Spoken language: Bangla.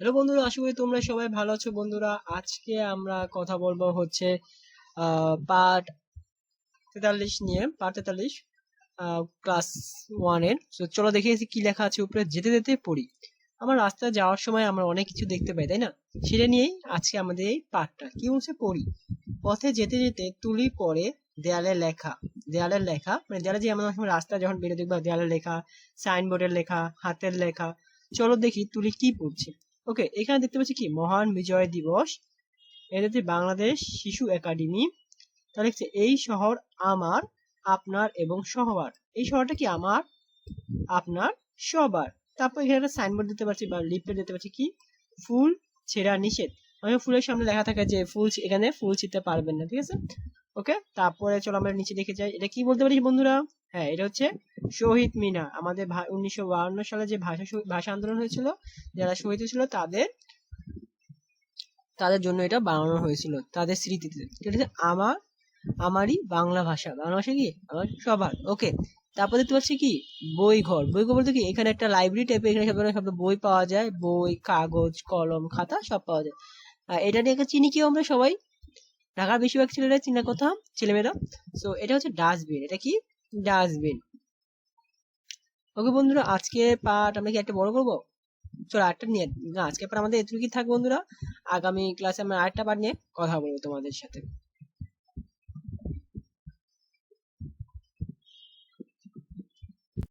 হ্যালো বন্ধুরা, আশা করি তোমরা সবাই ভালো আছো। বন্ধুরা, আজকে আমরা কথা বলব হচ্ছে পার্ট তেতাল্লিশ নিয়ে। পার্ট তেতাল্লিশ ক্লাস ওয়ানের চলো দেখে কি লেখা আছে উপরে। যেতে যেতে পড়ি। আমার রাস্তায় যাওয়ার সময় আমরা অনেক কিছু দেখতে পাই, তাই না? সেটা নিয়েই আজকে আমাদের এই পাঠটা। কি বলছে? পড়ি। পথে যেতে যেতে তুলি পরে দেয়ালে লেখা। দেয়ালের লেখা মানে দেয়ালে যে আমাদের সময় রাস্তায় যখন বেরো দেখবা দেয়ালের লেখা সাইনবোর্ডের লেখা, হাতের লেখা। চলো দেখি তুলি কি পড়ছে। ওকে এখানে দেখতে পাচ্ছি কি? মহান বিজয় দিবস। এটা হচ্ছে বাংলাদেশ শিশু একাডেমি। তাহলে হচ্ছে এই শহর আমার, আপনার এবং সবার। এই শহরটা কি আমার? আপনার, সবার। তারপর এখানে একটা সাইনবোর্ড দিতে পারছি বা লিফলেট দিতে পারছি কি? ফুল ছেঁড়া নিষেধ। অনেক ফুলের সামনে লেখা থাকে যে ফুল এখানে ফুল ছিঁড়তে পারবেন না, ঠিক আছে? ওকে তারপরে চলো আমরা নিচে দেখে যাই। এটা কি বলতে পারি বন্ধুরা? হ্যাঁ এটা হচ্ছে শহীদ মিনার। আমাদের উনিশশো সালে যে ভাষা ভাষা আন্দোলন হয়েছিল, যারা শহীদ ছিল তাদের তাদের জন্য এটা বানানো হয়েছিল, তাদের স্মৃতিতে। এটা হচ্ছে আমার, আমারই বাংলা ভাষা। বাংলা ভাষা কি? আমার সবার। ওকে তারপর দেখতে পাচ্ছি কি? বই ঘর বই ঘর বলতে কি? এখানে একটা লাইব্রেরি টাইপের এখানে সব সব বই পাওয়া যায়। বই, কাগজ, কলম, খাতা সব পাওয়া যায়। আর এটা নিয়ে চিনি কি আমরা সবাই? ঢাকার বেশিরভাগ ছেলেরা চিনা কথা, ছেলেমেয়েরা। সো এটা হচ্ছে ডাস্টবিন এটা কি? ডাস্টবিন ওকে বন্ধুরা, আজকে পাঠ আমরা কি একটা বড় করব? চলো আটটা নিয়ে না। আজকে পাঠ আমাদের এতটুকুই থাক বন্ধুরা। আগামী ক্লাসে আমরা আরেকটা পাঠ নিয়ে কথা বলব তোমাদের সাথে।